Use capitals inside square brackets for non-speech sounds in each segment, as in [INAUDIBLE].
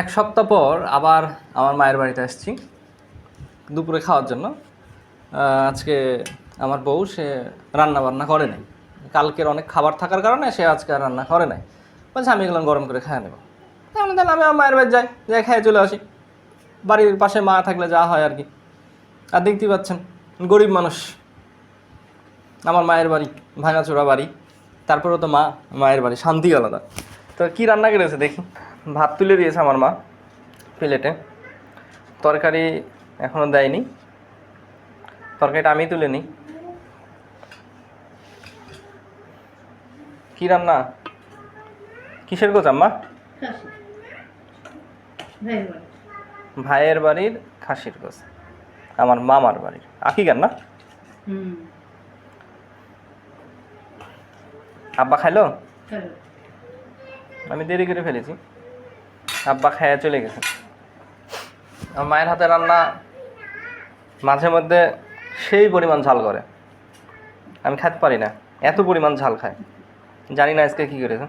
এক সপ্তাহ পর আবার আমার মায়ের বাড়িতে আসছি, দুপুরে খাওয়ার জন্য। আজকে আমার বউ, সে রান্না বান্না করে নাই। কালকের অনেক খাবার থাকার কারণে সে আজকে আর রান্না করে নাই। বলছে, আমি এগুলো গরম করে খেয়ে নেব। তাহলে তাহলে আমি আমার মায়ের বাড়ি যাই যাই খেয়ে চলে আসি। বাড়ির পাশে মা থাকলে যা হয় আর কি। আর দেখতেই পাচ্ছেন, গরিব মানুষ। আমার মায়ের বাড়ি, ভাঙাচোরা বাড়ি। তারপরেও তো মা, মায়ের বাড়ি শান্তি আলাদা। তো কী রান্না করেছে দেখি। ভাত তুলে দিয়েছে আমার মা প্লেটে। তরকারি এখনও দেয়নি। তরকারিটা আমি তুলে নিই। কি রান্না? কিসের গোছ আম্মা? ভাইয়ের বাড়ির। খাসির গোছ। আমার মামার বাড়ির। আকি কেন না আব্বা খাইলো। আমি দেরি করে ফেলেছি। আব্বা খাইয়া চলে গেছে। আমার মায়ের হাতে রান্না মাঝে মধ্যে সেই পরিমাণ ঝাল করে। আমি খেতে পারি না এত পরিমাণ ঝাল খায়। জানি না আজকে কী করেছে।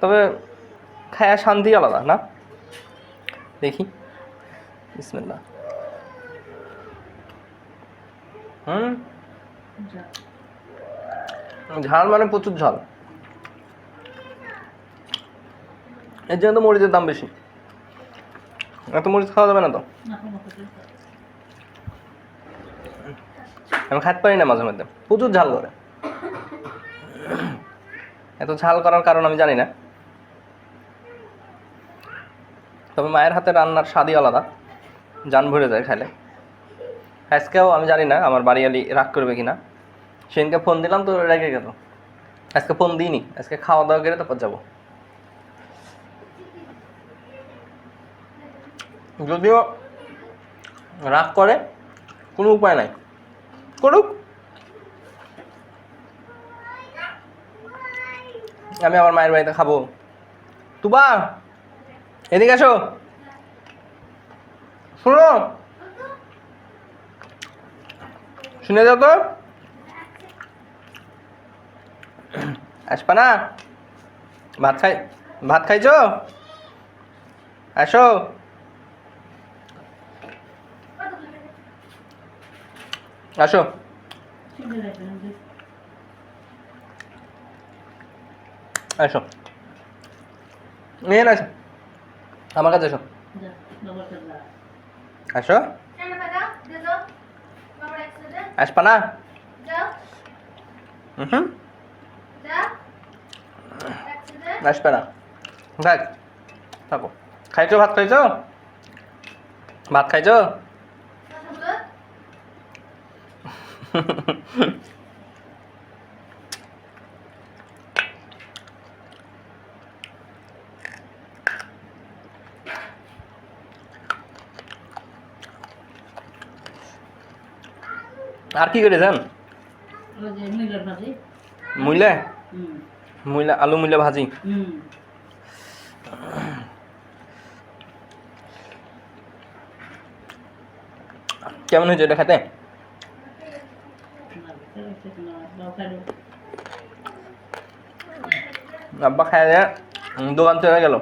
তবে খায়া শান্তি আলাদা না? দেখি। বিসমিল্লা হুম? ঝাল মানে প্রচুর ঝাল। এর জন্য তো মরিচের দাম বেশি। এত মরিচ খাওয়া যাবে না তো। আমি খাইতে পারি না মাঝে মধ্যে। প্রচুর ঝাল করে এত ঝাল করার কারণ আমি জানি না। তবে মায়ের হাতে রান্নার স্বাদই আলাদা। জান ভরে যায় খাইলে। আজকেও আমি জানি না আমার বাড়ি আলি রাগ করবে কিনা। সেদিনকে ফোন দিলাম তো রেগে গেল। আজকে ফোন দিইনি। আজকে খাওয়া দাওয়া করে তারপর যাব। যদিও রাগ করে, কোনো উপায় নাই। করুক। আমি আমার মায়ের বাড়িতে খাব। তুবা, এদিকে আসো শুনো। শুনে যাও তো। আসবা না? ভাত খাই ভাত খাইছো? আসো আসো। আসো। নিয়ে আসো। আমার কাছে যা। আসো। আসবা না হুম আসবে না থাক থাকো। খাইছো, ভাত খাইছো? ভাত খাইছো? [LAUGHS] আর কি করেছেন ওই যে মিলের মুইলে মুইলা আলু মুইলা ভাজি? কেমন হয়েছে এটা খেতে না, খেলে ঠিক না, বাবা খাইলো। আব্বা খাই দেয় দোকান চলে গেল।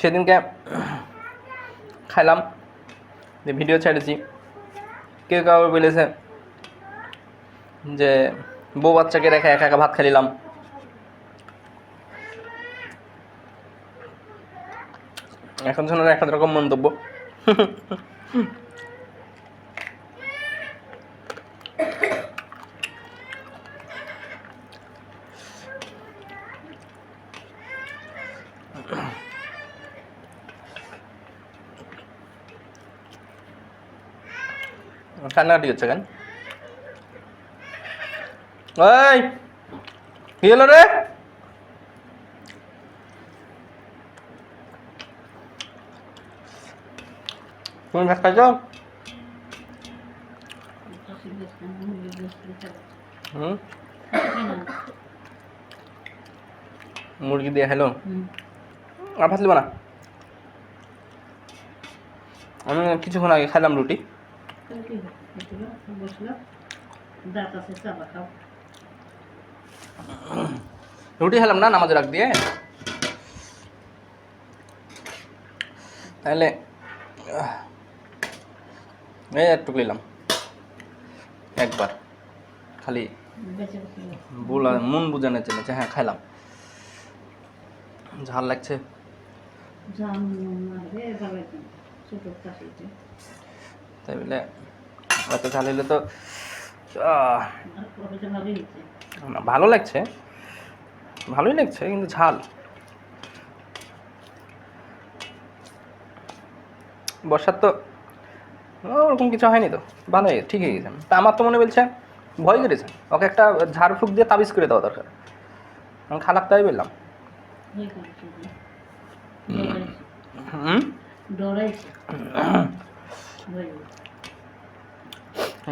সেদিনকে খাইলাম। ভিডিও ছেড়েছি। কেউ কেউ বলেছে যে, বউ বাচ্চাকে রেখে একা একা ভাত খাইলাম এখন শোনার একটা রকম মন্তব্য। কান্নাকাটি হচ্ছে কেন? ওই কি হলো রে? তুমি ভাত খাইছো? মুরগি দিয়ে হ্যালো আর ভাত লিবা না। আমি কিছুক্ষণ আগে খাইলাম রুটি। কি এগুলো বসল দাঁত আছে চাপা খাও। রুটি খেলাম না নামাজে রাখ দিয়ে? তাহলে এই একটু নিলাম। একবার। খালি বেঁচে মন বুঝানোর জন্য হ্যাঁ খাইলাম। ঝাল লাগছে। ভালো তাই বলে এত ঝাল হলে তো ভালো লাগছে ভালোই লাগছে কিন্তু ঝাল। বর্ষার তো ওরকম কিছু হয়নি তো ভালোই ঠিক হয়ে গেছে। তা আমার তো মনে বলছে ভয় করেছে ওকে একটা ঝাড়ফুঁক দিয়ে তাবিজ করে দেওয়া দরকার। আমি খারাপ তাই বললাম। হয়ে হুম। হয়ে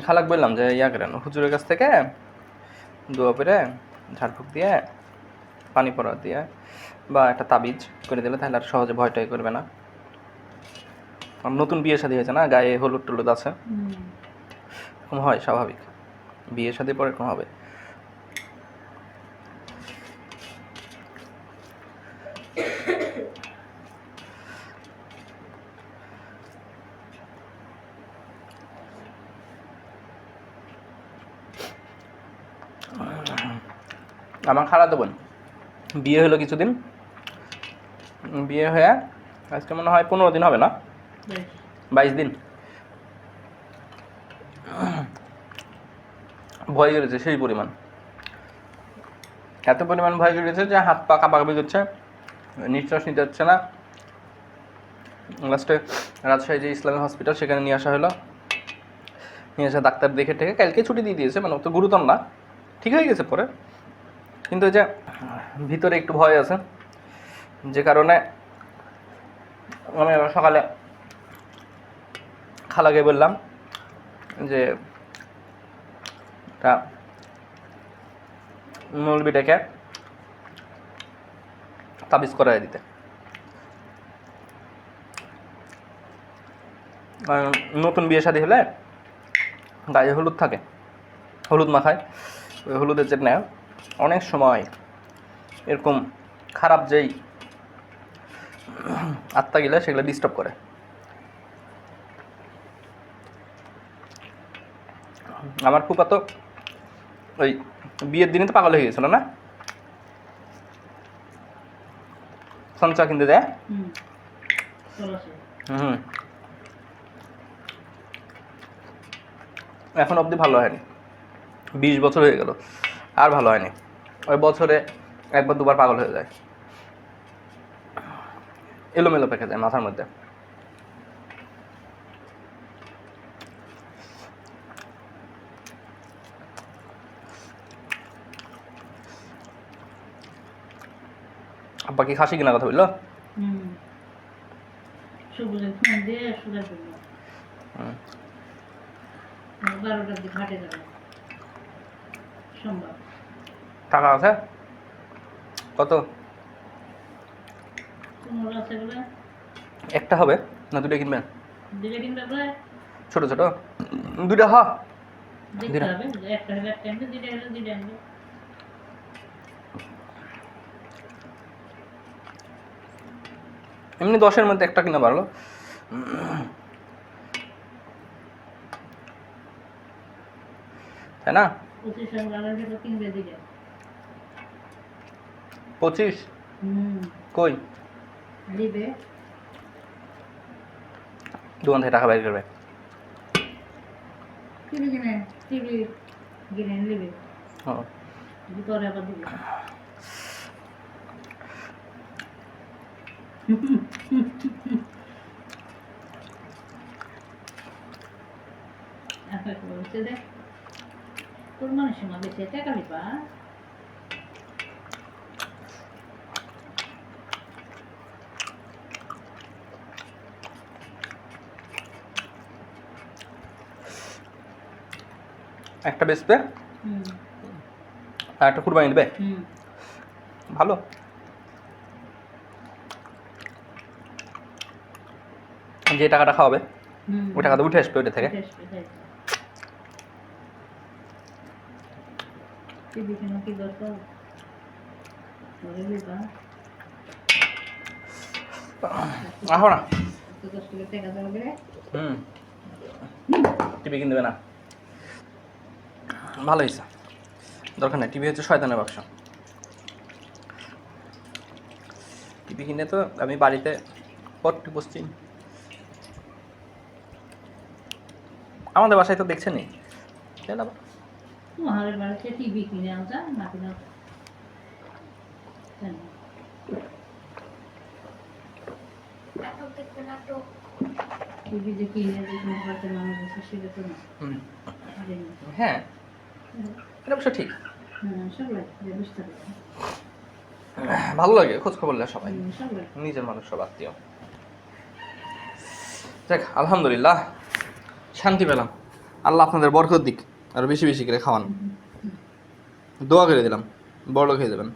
খালাক বললাম যে ইয়া করেন হুজুরের কাছ থেকে দোয়া পেরে ঝাড়ফুঁক দিয়ে পানি পড়া দিয়ে বা একটা তাবিজ করে দিলে তাহলে আর সহজে ভয়টাই করবে না। আর নতুন বিয়ে শাদী হয়েছে না গায়ে হলুদ টলুদ আছে? এরকম হয় স্বাভাবিক। বিয়ে শাদী পরে এরকম হবে। আমার খারাপ বোন। বিয়ে হলো কিছুদিন। বিয়ে হয়ে আজকে মনে হয় পনেরো দিন হবে না? বাইশ দিন। ভয় করেছে, সেই পরিমাণ। এত পরিমাণ ভয় করেছে যে হাত পা কাঁপাকাঁপি করছে, নিঃশ্বাস নিতে হচ্ছে না। লাস্টে রাজশাহী যে ইসলামী হসপিটাল, সেখানে নিয়ে আসা হলো। নিয়ে এসে ডাক্তার দেখে টেকে কালকে ছুটি দিয়ে দিয়েছে মানে অত গুরুতর না। ঠিক হয়ে গেছে পরে। কিন্তু যে, ভিতরে একটু ভয় আছে, যে কারণে আমি সকালে খালাকে বললাম যে, তা তাবিজ করাই দিতে। আর নতুন বিয়ে শাদী হলে গায়ে হলুদ থাকে, হলুদ মাখায়, ওই হলুদের যে নেয়। অনেক সময় এরকম খারাপ যেই আত্মা গেলে সেগুলো ডিস্টার্ব করে। আমার ফুপা তো ওই বিয়ের দিনে তো পাগল হয়ে গেছিল না? সঞ্চা কিনতে দেয় হুম। হুম। এখন অবধি ভালো হয়নি। বিশ বছর হয়ে গেল। আর ভালো হয়নি। ওই বছরে একবার দুবার পাগল হয়ে যায়। এলোমেলো পেকে যায় মাথার মধ্যে। আব্বা কি খাসি কিনা কথা বলল। বারোটার দিকে হাটে যাবে। সোমবার। টাকা আছে? কত? একটা হবে না দুটো কিনবেন ছোট ছোট। দুটা হ। এমনি দশের মধ্যে একটা কিনা পারল তাই না? পঁচিশ। কই? দিবে। দোকান থেকে টাকা বাইর করবে। তোর মানুষের মা বেশি টাকা নিবা একটা হুম আর একটা কুরবানি দেবে ভালো যে টাকাটা খাওয়াবে ওই টাকাটা উঠে আসবে ওইটা থেকে আহো না হুম কিনবে না ভালো হয়েছে দরকার নেই টিভি হচ্ছে শয়তানের বাক্স। টিভি কিনে তো আমি বাড়িতে পট্টি বসছি। আমাদের বাসায় তো না? টিভি কিনে না? টিভি যে কিনে মানুষ সেটা। জানি না। হ্যাঁ। এটা অবশ্য ঠিক। হ্যাঁ ভালো লাগে খোঁজ খবর নেয় সবাই লাগে। নিজের মানুষ সব আত্মীয়। দেখ আলহামদুলিল্লাহ শান্তি পেলাম। আল্লাহ আপনাদের বরকত দিক আর বেশি বেশি করে খাওয়ান। দোয়া করে দিলাম বড় খেয়ে দেবেন